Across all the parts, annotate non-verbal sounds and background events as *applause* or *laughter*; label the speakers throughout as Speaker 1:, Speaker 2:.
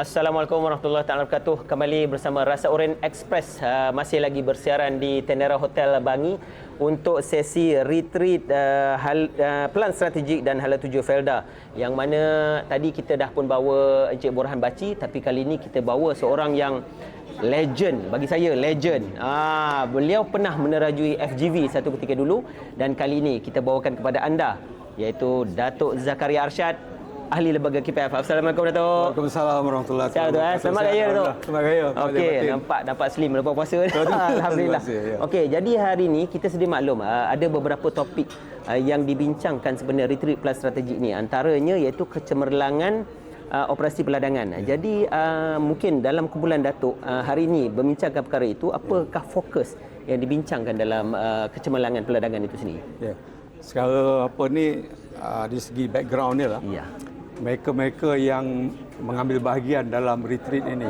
Speaker 1: Assalamualaikum warahmatullahi taala wabarakatuh. Kembali bersama Rasa Oren Express uh, masih lagi bersiaran di Tenera Hotel Bangi untuk sesi retreat uh, hal, uh, pelan strategik dan hala tuju Felda yang mana tadi kita dah pun bawa Encik Borhan Baci tapi kali ini kita bawa seorang yang legend bagi saya legend. Ah beliau pernah menerajui FGV satu ketika dulu dan kali ini kita bawakan kepada anda iaitu Datuk Zakaria Arsyad ahli lembaga KPF. Assalamualaikum Datuk.
Speaker 2: Waalaikumsalam warahmatullahi
Speaker 1: tu eh. Selamat raya Datuk.
Speaker 2: Selamat raya.
Speaker 1: Okey, nampak nampak slim lepas puasa. *laughs* Alhamdulillah.
Speaker 2: Kasih, ya.
Speaker 1: Okey, jadi hari ini kita sedia maklum uh, ada beberapa topik uh, yang dibincangkan sebenarnya retreat plus strategik ni. Antaranya iaitu kecemerlangan uh, operasi peladangan.
Speaker 2: Ya.
Speaker 1: Jadi uh, mungkin dalam kumpulan Datuk uh, hari ini membincangkan perkara itu, apakah
Speaker 2: Ya.
Speaker 1: fokus yang dibincangkan dalam uh, kecemerlangan peladangan itu sendiri?
Speaker 2: Ya. Sekarang apa ni uh, di segi background ni lah.
Speaker 1: Ya.
Speaker 2: Mereka-mereka yang mengambil bahagian dalam retreat ini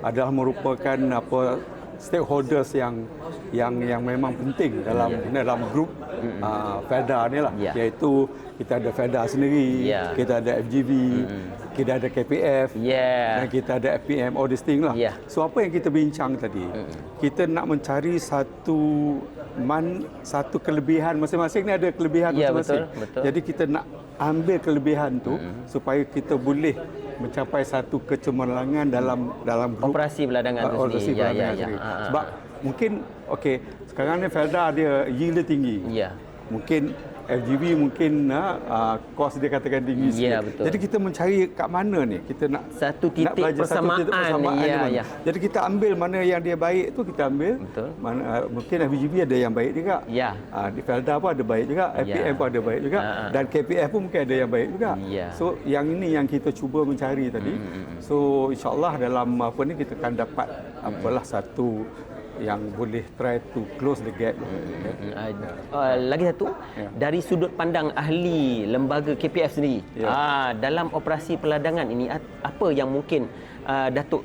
Speaker 2: adalah merupakan apa stakeholders yang yang yang memang penting dalam dalam grup uh, Felda ni lah
Speaker 1: Ya.
Speaker 2: iaitu kita ada Felda sendiri,
Speaker 1: Ya.
Speaker 2: kita ada FGV, kita ada KPF,
Speaker 1: Yeah.
Speaker 2: dan kita ada FPM all this thing lah.
Speaker 1: Ya.
Speaker 2: So apa yang kita bincang tadi, kita nak mencari satu man satu kelebihan masing-masing ni ada kelebihan
Speaker 1: Ya,
Speaker 2: masing-masing.
Speaker 1: betul, betul.
Speaker 2: Jadi kita nak ambil kelebihan tu supaya kita boleh mencapai satu kecemerlangan dalam dalam grup
Speaker 1: Operasi peladangan tu
Speaker 2: operasi
Speaker 1: sendiri. Ya,
Speaker 2: peladangan
Speaker 1: ya, ya.
Speaker 2: sendiri.
Speaker 1: Ah, ah,
Speaker 2: Sebab mungkin okey sekarang ni Felda dia yield dia tinggi.
Speaker 1: Ya.
Speaker 2: Mungkin FGV mungkin uh, kos dia katakan tinggi sikit.
Speaker 1: Ya, betul.
Speaker 2: Jadi kita mencari kat mana ni? Kita nak
Speaker 1: Satu
Speaker 2: nak
Speaker 1: titik
Speaker 2: belajar satu titik
Speaker 1: persamaan.
Speaker 2: persamaan
Speaker 1: Ya,
Speaker 2: mana.
Speaker 1: ya.
Speaker 2: Jadi kita ambil mana yang dia baik tu kita ambil.
Speaker 1: Betul.
Speaker 2: Mana, uh, mungkin FGV ada yang baik juga.
Speaker 1: Ya.
Speaker 2: Uh, di Felda pun ada baik juga, FPM pun ada baik juga
Speaker 1: Ah, ah.
Speaker 2: dan KPF pun mungkin ada yang baik juga.
Speaker 1: Ya.
Speaker 2: So yang ini yang kita cuba mencari tadi. So insyaallah dalam apa ni kita akan dapat apalah satu yang boleh try to close the gap.
Speaker 1: Hmm, uh, uh, lagi satu
Speaker 2: Ya.
Speaker 1: dari sudut pandang ahli lembaga KPF sendiri
Speaker 2: Ya.
Speaker 1: uh, dalam operasi peladangan ini apa yang mungkin uh, Datuk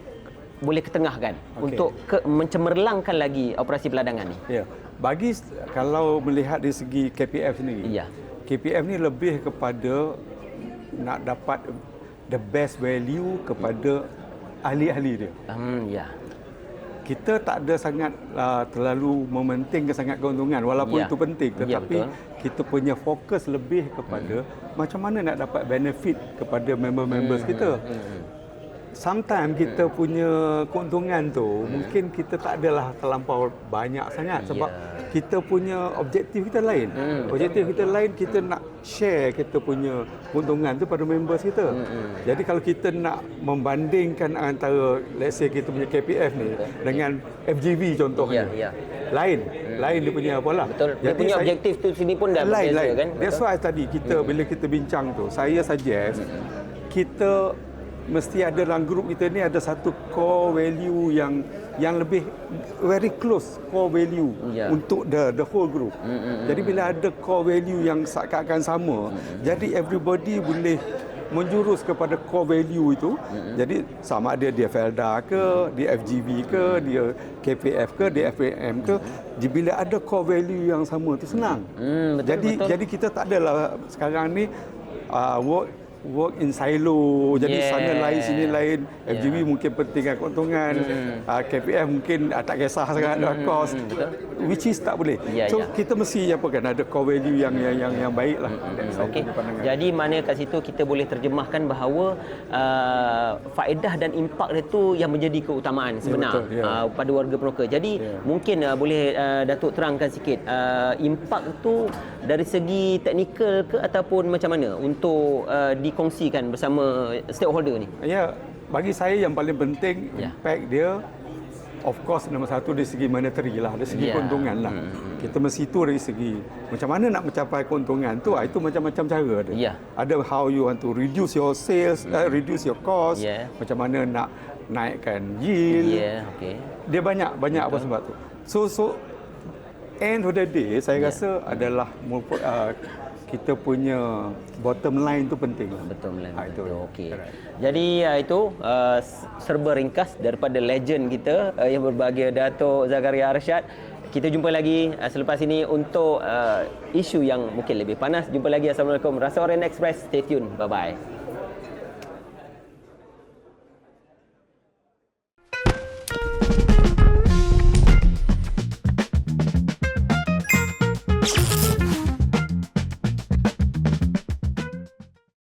Speaker 1: boleh ketengahkan
Speaker 2: Okey.
Speaker 1: untuk ke, mencemerlangkan lagi operasi peladangan ni
Speaker 2: Ya. Bagi kalau melihat dari segi KPF sendiri.
Speaker 1: Ya.
Speaker 2: KPF ni lebih kepada nak dapat the best value kepada ahli-ahli dia.
Speaker 1: um, ya
Speaker 2: Kita tak ada sangat uh, terlalu mementingkan sangat keuntungan walaupun
Speaker 1: Ya.
Speaker 2: itu penting
Speaker 1: Ya,
Speaker 2: tetapi
Speaker 1: betul.
Speaker 2: kita punya fokus lebih kepada
Speaker 1: Hmm.
Speaker 2: macam mana nak dapat benefit kepada member-members kita.
Speaker 1: Hmm,
Speaker 2: Sometimes kita punya keuntungan tu mungkin kita tak adalah terlampau banyak sangat sebab
Speaker 1: Ya.
Speaker 2: kita punya objektif kita lain.
Speaker 1: Hmm,
Speaker 2: objektif kita lain kita nak share kita punya keuntungan tu pada members kita.
Speaker 1: Hmm,
Speaker 2: Jadi kalau kita nak membandingkan antara let's say kita punya KPF ni dengan FGV contohnya.
Speaker 1: Ya, ya.
Speaker 2: Lain, lain dia punya apalah.
Speaker 1: betul dia punya
Speaker 2: saya-
Speaker 1: objektif tu sini pun dah
Speaker 2: lain
Speaker 1: berbeza
Speaker 2: lain
Speaker 1: kan
Speaker 2: that's why tadi kita bila kita bincang tu saya suggest kita mesti ada dalam grup kita ni ada satu core value yang yang lebih very close core value
Speaker 1: Ya.
Speaker 2: untuk the the whole group. Jadi bila ada core value yang seakan-akan sama, jadi everybody boleh menjurus kepada core value itu. Jadi sama ada dia Felda ke, dia FGV ke, dia KPF ke, dia FAM ke, di- bila ada core value yang sama tu senang.
Speaker 1: Hmm, betul,
Speaker 2: jadi
Speaker 1: betul.
Speaker 2: jadi kita tak adalah sekarang ni uh, work work in silo jadi
Speaker 1: Yeah.
Speaker 2: sana lain sini lain FGV mungkin pentingkan keuntungan
Speaker 1: Hmm.
Speaker 2: uh, KPF mungkin uh, tak kisah sangat mm cost which is tak boleh
Speaker 1: Ya,
Speaker 2: so
Speaker 1: ya.
Speaker 2: kita mesti apa kan ada core value yang yang yang, yang baik lah saya
Speaker 1: Okey.
Speaker 2: punya pandangan.
Speaker 1: Jadi mana kat situ kita boleh terjemahkan bahawa uh, faedah dan impak dia tu yang menjadi keutamaan sebenar
Speaker 2: betul, ya.
Speaker 1: uh, pada warga peroka. Jadi
Speaker 2: Ya.
Speaker 1: mungkin uh, boleh uh, Datuk terangkan sikit uh, impak tu dari segi teknikal ke ataupun macam mana untuk uh, dikongsikan bersama stakeholder ni.
Speaker 2: Ya, bagi saya yang paling penting
Speaker 1: Ya.
Speaker 2: impact dia of course nombor satu dari segi monetary lah, dari segi
Speaker 1: Ya.
Speaker 2: keuntungan lah. Kita mesti tu dari segi macam mana nak mencapai keuntungan tu, ah, itu macam-macam cara ada.
Speaker 1: Ya.
Speaker 2: Ada how you want to reduce your sales, uh, reduce your cost,
Speaker 1: Ya.
Speaker 2: macam mana nak naikkan yield.
Speaker 1: Ya, okey.
Speaker 2: Dia banyak banyak apa sebab tu. So so end of the day saya
Speaker 1: Ya.
Speaker 2: rasa adalah uh, kita punya bottom line tu penting lah.
Speaker 1: Betul Melan.
Speaker 2: Ah, itu.
Speaker 1: Okey. Jadi uh, itu uh, serba ringkas daripada legend kita uh, yang berbahagia Dato' Zakaria Arsyad. Kita jumpa lagi uh, selepas ini untuk uh, isu yang mungkin lebih panas. Jumpa lagi. Assalamualaikum. Rasa Oren Express. Stay tune. Bye-bye.